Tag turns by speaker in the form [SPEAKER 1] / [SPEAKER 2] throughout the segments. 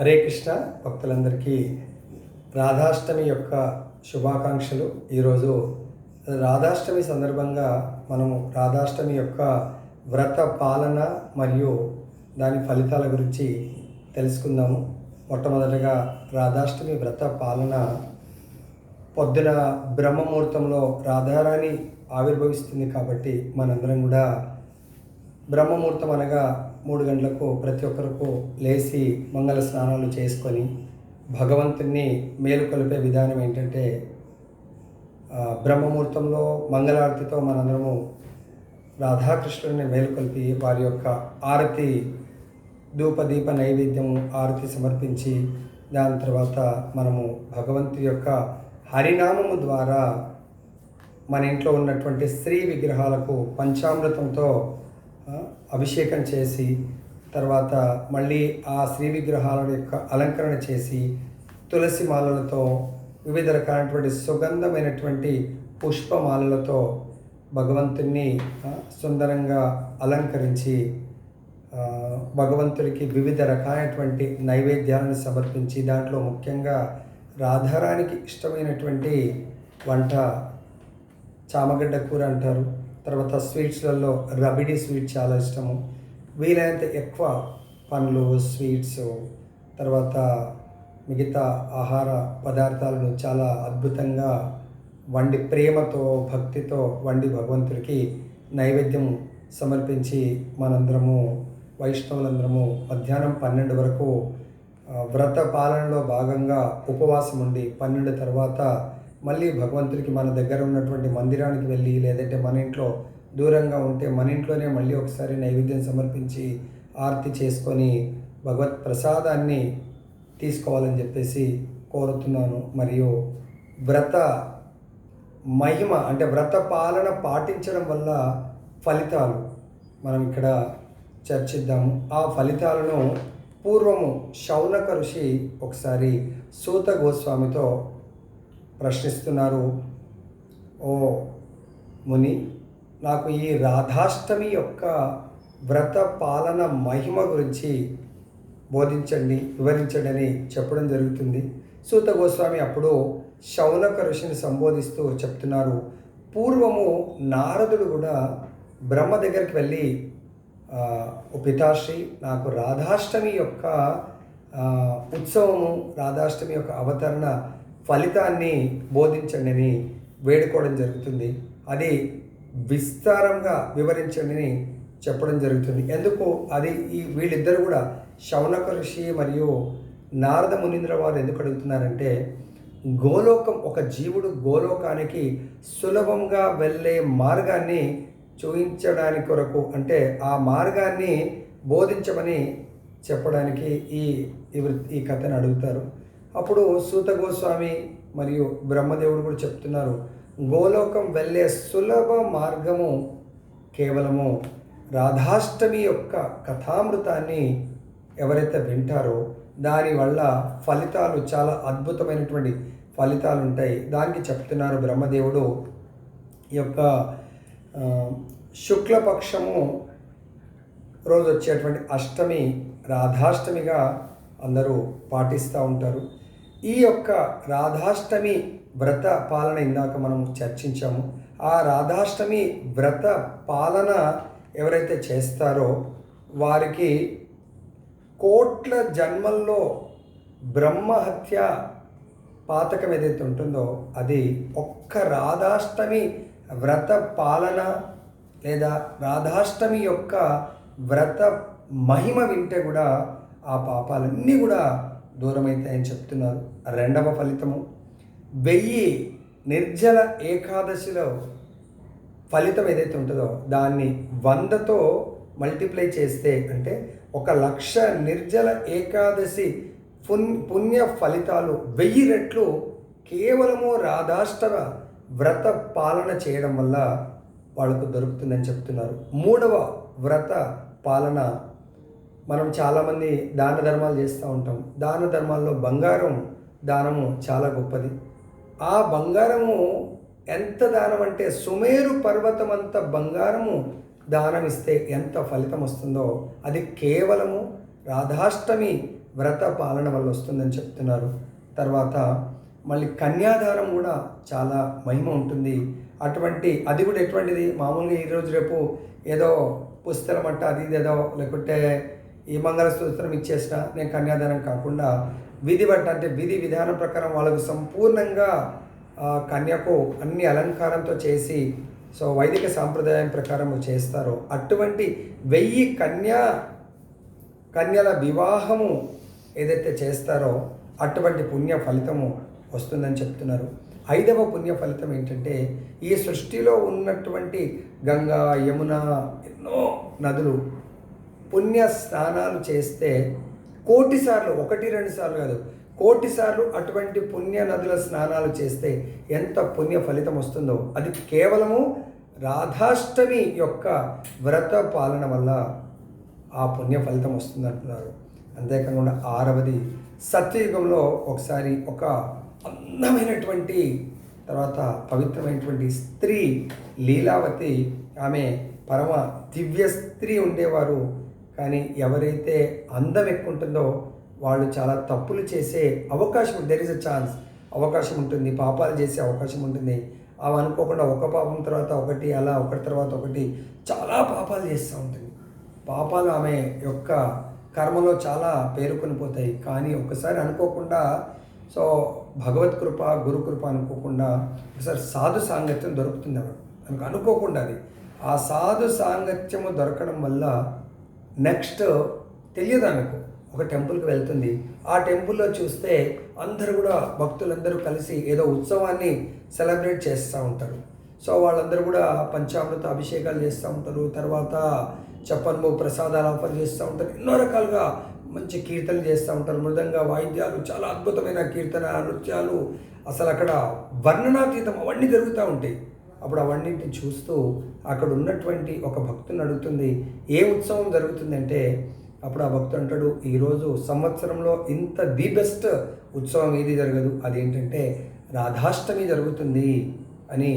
[SPEAKER 1] హరే కృష్ణ భక్తులందరికీ రాధాష్టమి యొక్క శుభాకాంక్షలు. ఈరోజు రాధాష్టమి సందర్భంగా మనము రాధాష్టమి యొక్క వ్రత పాలన మరియు దాని ఫలితాల గురించి తెలుసుకుందాము. మొట్టమొదటగా రాధాష్టమి వ్రత పాలన. పొద్దున బ్రహ్మముహూర్తంలో రాధారాణి ఆవిర్భవిస్తుంది కాబట్టి మనందరం కూడా బ్రహ్మముహూర్తం అనగా మూడు గంటలకు ప్రతి ఒక్కరికి లేచి మంగళ స్నానాలు చేసుకొని భగవంతుణ్ణి మేలుకొలిపే విధానం ఏంటంటే బ్రహ్మముహూర్తంలో మంగళారతితో మనందరము రాధాకృష్ణుడిని మేలుకొల్పి వారి యొక్క ఆరతి ధూపదీప నైవేద్యము ఆరతి సమర్పించి దాని తర్వాత మనము భగవంతు యొక్క హరినామము ద్వారా మన ఇంట్లో ఉన్నటువంటి స్త్రీ విగ్రహాలకు పంచామృతంతో అభిషేకం చేసి తర్వాత మళ్ళీ ఆ శ్రీ విగ్రహాల యొక్క అలంకరణ చేసి తులసి మాలలతో వివిధ రకాలైనటువంటి సుగంధమైనటువంటి పుష్పమాలలతో భగవంతుణ్ణి సుందరంగా అలంకరించి భగవంతుడికి వివిధ రకాలైనటువంటి నైవేద్యాలను సమర్పించి దాంట్లో ముఖ్యంగా రాధారానికి ఇష్టమైనటువంటి వంట చామగడ్డ కూర అంటారు. తర్వాత స్వీట్స్లలో రబిడి స్వీట్ చాలా ఇష్టము. వీలైనంత ఎక్కువ పండ్లు స్వీట్స్ తర్వాత మిగతా ఆహార పదార్థాలను చాలా అద్భుతంగా వండి ప్రేమతో భక్తితో వండి భగవంతుడికి నైవేద్యం సమర్పించి మనందరము వైష్ణవులందరము మధ్యాహ్నం పన్నెండు వరకు వ్రత పాలనలో భాగంగా ఉపవాసం ఉండి పన్నెండు తర్వాత మళ్ళీ భగవంతుడికి మన దగ్గర ఉన్నటువంటి మందిరానికి వెళ్ళి లేదంటే మన ఇంట్లో దూరంగా ఉంటే మన ఇంట్లోనే మళ్ళీ ఒకసారి నైవేద్యం సమర్పించి ఆర్తి చేసుకొని భగవత్ ప్రసాదాన్ని తీసుకోవాలని చెప్పేసి కోరుతున్నాను. మరియు వ్రత మహిమ అంటే వ్రత పాలన పాటించడం వల్ల ఫలితాలు మనం ఇక్కడ చర్చిద్దాము. ఆ ఫలితాలను పూర్వము శౌనక ఋషి ఒకసారి సూత గోస్వామితో ప్రశ్నిస్తున్నారు. ఓ ముని నాకు ఈ రాధాష్టమి యొక్క వ్రత పాలన మహిమ గురించి బోధించండి వివరించండి అని చెప్పడం జరుగుతుంది. సూత గోస్వామి అప్పుడు శౌనక ఋషిని సంబోధిస్తూ చెప్తున్నారు. పూర్వము నారదుడు కూడా బ్రహ్మ దగ్గరికి వెళ్ళి పితాశ్రీ నాకు రాధాష్టమి యొక్క ఉత్సవము రాధాష్టమి యొక్క అవతరణ ఫలితాన్ని బోధించండి అని వేడుకోవడం జరుగుతుంది. అది విస్తారంగా వివరించండి చెప్పడం జరుగుతుంది. ఎందుకు? అది ఈ వీళ్ళిద్దరు కూడా శౌనక ఋషి మరియు నారద మునీంద్ర వారు ఎందుకు అడుగుతున్నారంటే గోలోకం ఒక జీవుడు గోలోకానికి సులభంగా వెళ్ళే మార్గాన్ని చూపించడానికి కొరకు అంటే ఆ మార్గాన్ని బోధించమని చెప్పడానికి ఈ ఈ వృ- ఈ కథను అడుగుతారు. అప్పుడు సూత గోస్వామి మరియు బ్రహ్మదేవుడు కూడా చెప్తున్నారు గోలోకం వెళ్ళే సులభ మార్గము కేవలము రాధాష్టమి యొక్క కథామృతాన్ని ఎవరైతే వింటారో దానివల్ల ఫలితాలు చాలా అద్భుతమైనటువంటి ఫలితాలు ఉంటాయి. దానికి చెప్తున్నారు బ్రహ్మదేవుడు. ఈ యొక్క శుక్లపక్షము రోజు వచ్చేటువంటి అష్టమి రాధాష్టమిగా అందరూ పాటిస్తూ ఉంటారు. ఈ యొక్క రాధాష్టమి వ్రత పాలన ఇందాక మనం చర్చించాము. ఆ రాధాష్టమి వ్రత పాలన ఎవరైతే చేస్తారో వారికి కోట్ల జన్మల్లో బ్రహ్మహత్య పాతకం ఏదైతే ఉంటుందో అది ఒక్క రాధాష్టమి వ్రత పాలన లేదా రాధాష్టమి యొక్క వ్రత మహిమ వింటే కూడా ఆ పాపాలన్నీ కూడా దూరమవుతాయని చెప్తున్నారు. రెండవ ఫలితము వెయ్యి నిర్జల ఏకాదశిలో ఫలితం ఏదైతే ఉంటుందో దాన్ని వందతో మల్టిప్లై చేస్తే అంటే ఒక లక్ష నిర్జల ఏకాదశి పుణ్ పుణ్య ఫలితాలు వెయ్యి రెట్లు కేవలము రాధాష్టవ వ్రత పాలన చేయడం వల్ల వాళ్ళకు దొరుకుతుందని చెప్తున్నారు. మూడవ వ్రత పాలన మనం చాలామంది దాన ధర్మాలు చేస్తూ ఉంటాం. దాన ధర్మాల్లో బంగారం దానము చాలా గొప్పది. ఆ బంగారము ఎంత దానం అంటే సుమేరు పర్వతం అంత బంగారము దానం ఇస్తే ఎంత ఫలితం వస్తుందో అది కేవలము రాధాష్టమి వ్రత పాలన వల్ల వస్తుందని చెప్తున్నారు. తర్వాత మళ్ళీ కన్యాదానం కూడా చాలా మహిమ ఉంటుంది. అటువంటి అది కూడా ఎటువంటిది? మామూలుగా ఈరోజు రేపు ఏదో పుస్తకం అంట అది ఇది ఏదో లేకుంటే ఈ మంగళ సూత్రం ఇచ్చేసిన నేను కన్యాదానం కాకుండా విధి బట్ట అంటే విధి విధానం ప్రకారం వాళ్ళకు సంపూర్ణంగా కన్యకు అన్ని అలంకారంతో చేసి సో వైదిక సాంప్రదాయం ప్రకారం చేస్తారో అటువంటి వెయ్యి కన్యా కన్యల వివాహము ఏదైతే చేస్తారో అటువంటి పుణ్య ఫలితము వస్తుందని చెప్తున్నారు. ఐదవ పుణ్య ఫలితం ఏంటంటే ఈ సృష్టిలో ఉన్నటువంటి గంగా యమున ఎన్నో నదులు పుణ్య స్నానాలు చేస్తే కోటిసార్లు ఒకటి రెండు సార్లు కాదు కోటిసార్లు అటువంటి పుణ్య నదుల స్నానాలు చేస్తే ఎంత పుణ్య ఫలితం వస్తుందో. అది కేవలము రాధాష్టమి యొక్క వ్రత పాలన వల్ల ఆ పుణ్య ఫలితం వస్తుంది అంటున్నారు. అంతేకాకుండా ఆరవది సత్యయుగంలో ఒకసారి ఒక అందమైనటువంటి తర్వాత పవిత్రమైనటువంటి స్త్రీ లీలావతి ఆమె పరమ దివ్య స్త్రీ ఉండేవారు. కానీ ఎవరైతే అందం ఎక్కువ ఉంటుందో వాళ్ళు చాలా తప్పులు చేసే అవకాశం దెర్ ఇస్ అ ఛాన్స్ అవకాశం ఉంటుంది పాపాలు చేసే అవకాశం ఉంటుంది. అవి అనుకోకుండా ఒక పాపం తర్వాత ఒకటి అలా ఒకటి తర్వాత ఒకటి చాలా పాపాలు చేస్తూ ఉంటుంది. పాపాలు ఆమె యొక్క కర్మలో చాలా పేరుకొని పోతాయి. కానీ ఒకసారి అనుకోకుండా సో భగవత్ కృప గురు కృప అనుకోకుండా ఒకసారి సాధు సాంగత్యం దొరుకుతుంది ఆమె అనుకోకుండా అది. ఆ సాధు సాంగత్యము దొరకడం వల్ల నెక్స్ట్ తెలియదు ఆమెకు ఒక టెంపుల్కి వెళ్తుంది. ఆ టెంపుల్లో చూస్తే అందరూ కూడా భక్తులందరూ కలిసి ఏదో ఉత్సవాన్ని సెలబ్రేట్ చేస్తూ ఉంటారు. సో వాళ్ళందరూ కూడా పంచామృత అభిషేకాలు చేస్తూ ఉంటారు. తర్వాత చెప్పన్ము ప్రసాదాలు ఆఫర్ చేస్తూ ఉంటారు. ఎన్నో రకాలుగా మంచి కీర్తనలు చేస్తూ ఉంటారు. మృదంగా వాయిద్యాలు చాలా అద్భుతమైన కీర్తన నృత్యాలు. అసలు అక్కడ వర్ణనాతీతం అవన్నీ జరుగుతూ ఉంటాయి. అప్పుడు అవన్నింటిని చూస్తూ అక్కడ ఉన్నటువంటి ఒక భక్తుని అడుగుతుంది ఏ ఉత్సవం జరుగుతుందంటే? అప్పుడు ఆ భక్తుడు అంటాడు ఈరోజు సంవత్సరంలో ఇంత ది బెస్ట్ ఉత్సవం ఏది జరగదు. అదేంటంటే రాధాష్టమి జరుగుతుంది అని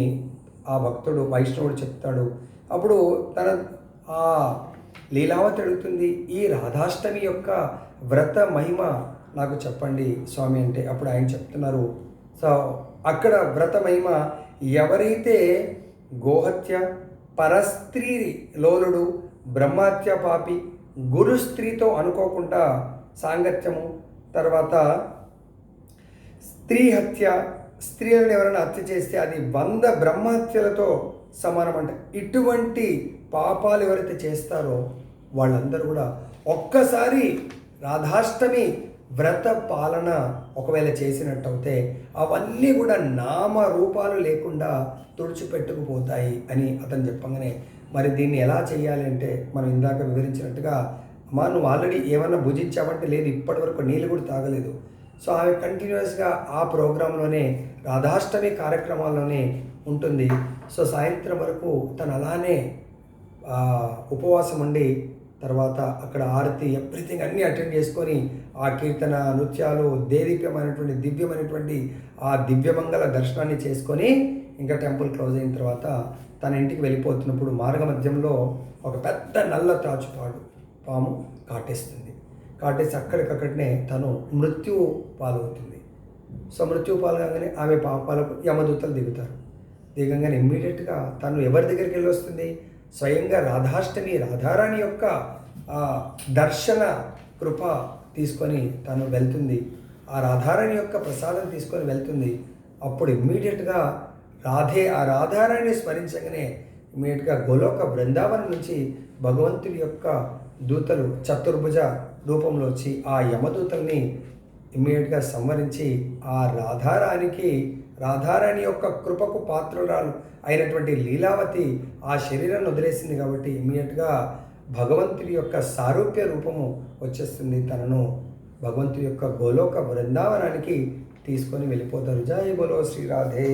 [SPEAKER 1] ఆ భక్తుడు వైష్ణవుడు చెప్తాడు. అప్పుడు తన ఆ లీలావతి అడుగుతుంది ఈ రాధాష్టమి యొక్క వ్రత మహిమ నాకు చెప్పండి స్వామి అంటే అప్పుడు ఆయన చెప్తున్నారు. సో అక్కడ వ్రత మహిమ ఎవరైతే గోహత్య పరస్త్రీ లోలుడు బ్రహ్మహత్య పాపి గురు స్త్రీతో అనుకోకుండా సాంగత్యము తర్వాత స్త్రీ హత్య స్త్రీలను ఎవరైనా హత్య చేస్తే అది వంద బ్రహ్మహత్యలతో సమానం అంటే ఇటువంటి పాపాలు ఎవరైతే చేస్తారో వాళ్ళందరూ కూడా ఒక్కసారి రాధాష్టమి వ్రత పాలన ఒకవేళ చేసినట్టయితే అవన్నీ కూడా నామ రూపాలు లేకుండా తుడిచిపెట్టుకుపోతాయి అని అతను చెప్పగానే మరి దీన్ని ఎలా చేయాలి అంటే మనం ఇందాక వివరించినట్టుగా అమ్మా నువ్వు ఆల్రెడీ ఏమన్నా భుజించావంటే లేదు ఇప్పటివరకు నీళ్ళు కూడా తాగలేదు. సో ఆమె కంటిన్యూస్గా ఆ ప్రోగ్రాంలోనే రాధాష్టమి కార్యక్రమాల్లోనే ఉంటుంది. సో సాయంత్రం వరకు తను అలానే ఉపవాసం ఉండి తర్వాత అక్కడ ఆరతి ఎవ్రీథింగ్ అన్నీ అటెండ్ చేసుకొని ఆ కీర్తన నృత్యాలు దేదీప్యమైనటువంటి దివ్యమైనటువంటి ఆ దివ్యమంగళ దర్శనాన్ని చేసుకొని ఇంకా టెంపుల్ క్లోజ్ అయిన తర్వాత తన ఇంటికి వెళ్ళిపోతున్నప్పుడు మార్గ మధ్యంలో ఒక పెద్ద నల్ల త్రాచుపాడు పాము కాటేస్తుంది. కాటేసి అక్కడికక్కడనే తను మృత్యు పాలవుతుంది సో పాలు పాల్గంగానే ఆమె పాపాలకు యమదూతలు దిగుతారు. దిగంగానే ఇమ్మీడియట్గా తను ఎవరి దగ్గరికి వెళ్ళి వస్తుంది స్వయంగా రాధాష్టమి రాధారాణి యొక్క ఆ, దర్శన కృప తీసుకొని తను వెళ్తుంది. ఆ రాధారాణి యొక్క ప్రసాదం తీసుకొని వెళ్తుంది. అప్పుడు ఇమ్మీడియట్గా రాధే ఆ రాధారాణిని స్మరించగానే ఇమ్మీడియట్గా గోలోక బృందావనం నుంచి భగవంతుడి యొక్క దూతలు చతుర్భుజ రూపంలో వచ్చి ఆ యమదూతల్ని ఇమ్మీడియట్గా సంవరించి ఆ రాధారానికి రాధారాణి యొక్క కృపకు పాత్రురాలు అయినటువంటి లీలావతి ఆ శరీరాన్ని వదిలేసింది కాబట్టి ఇమ్మీడియట్గా భగవంతుడి యొక్క సారూప్య రూపము వచ్చేస్తుంది. తనను భగవంతుడి యొక్క గోలోక బృందావనానికి తీసుకొని వెళ్ళిపోతారు. జయ బోలో శ్రీరాధే